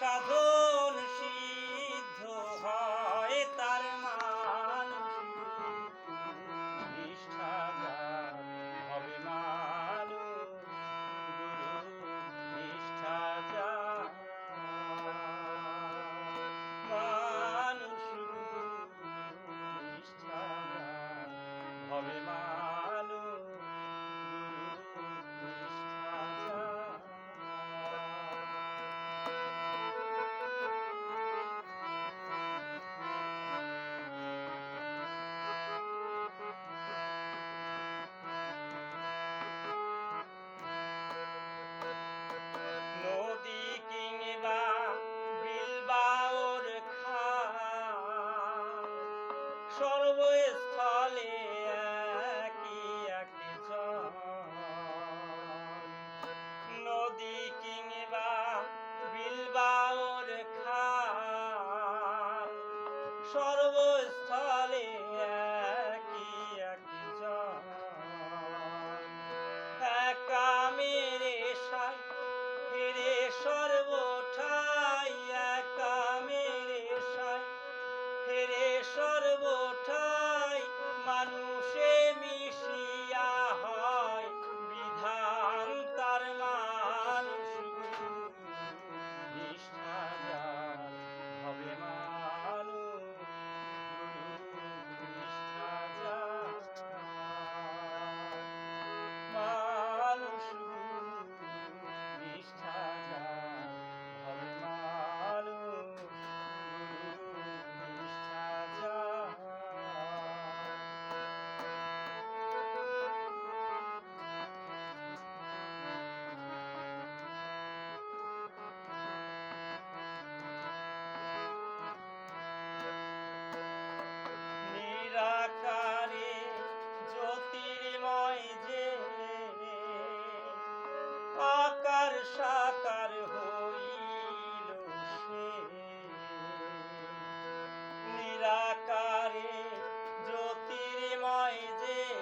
সাধু সর্বস্থলে কি একই নদী কিংবা বিলবাওর খাল, সর্বস্থলে কি একই একা মেরে সর্বঠাই। একা মেরে সর্ব সাকার হইল সে। নিরাকারে জ্যোতির্ময় যে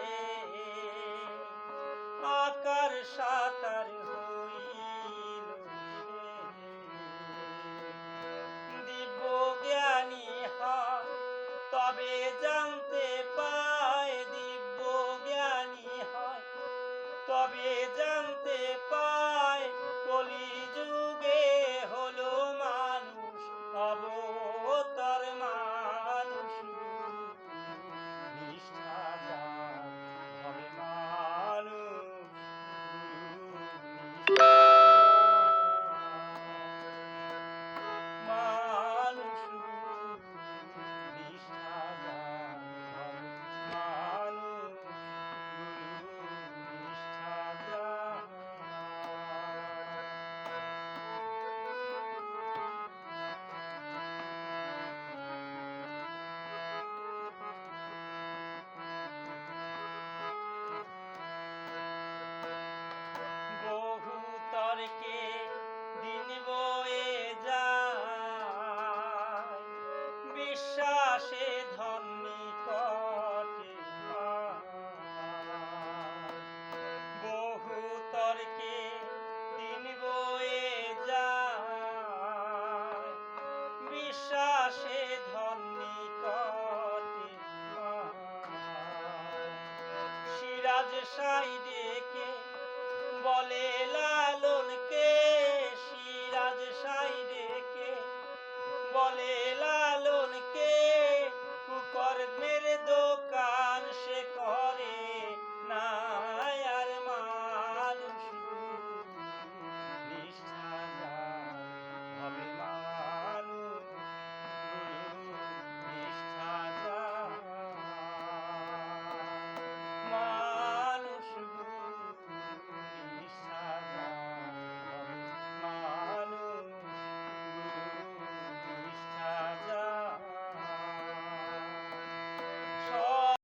সাইডে